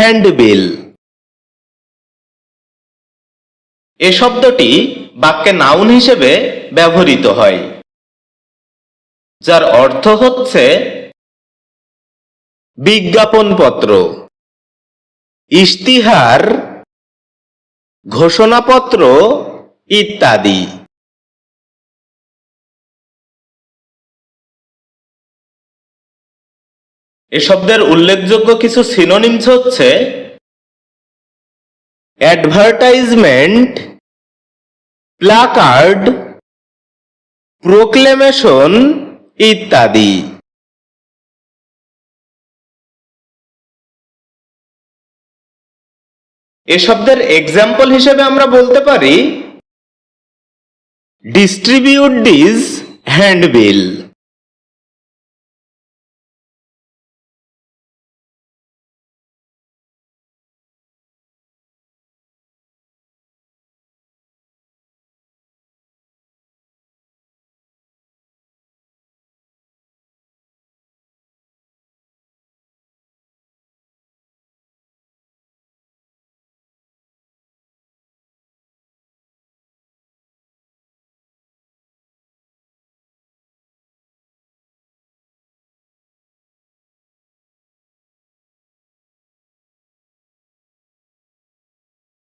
Handbill. এ শব্দটি বাক্যে noun হিসেবে ব্যবহৃত হয়, যার অর্থ হচ্ছে বিজ্ঞাপনপত্র। ইশতিহার, ঘোষণাপত্র ইত্যাদি। এ শব্দের উল্লেখযোগ্য কিছু সিনোনিমস হচ্ছে অ্যাডভার্টাইজমেন্ট প্লাকার্ড প্রোক্লেমেশন ইত্যাদি। এ শব্দের এক্সাম্পল হিসেবে আমরা বলতে পারি ডিস্ট্রিবিউট ডিজ হ্যান্ডবিল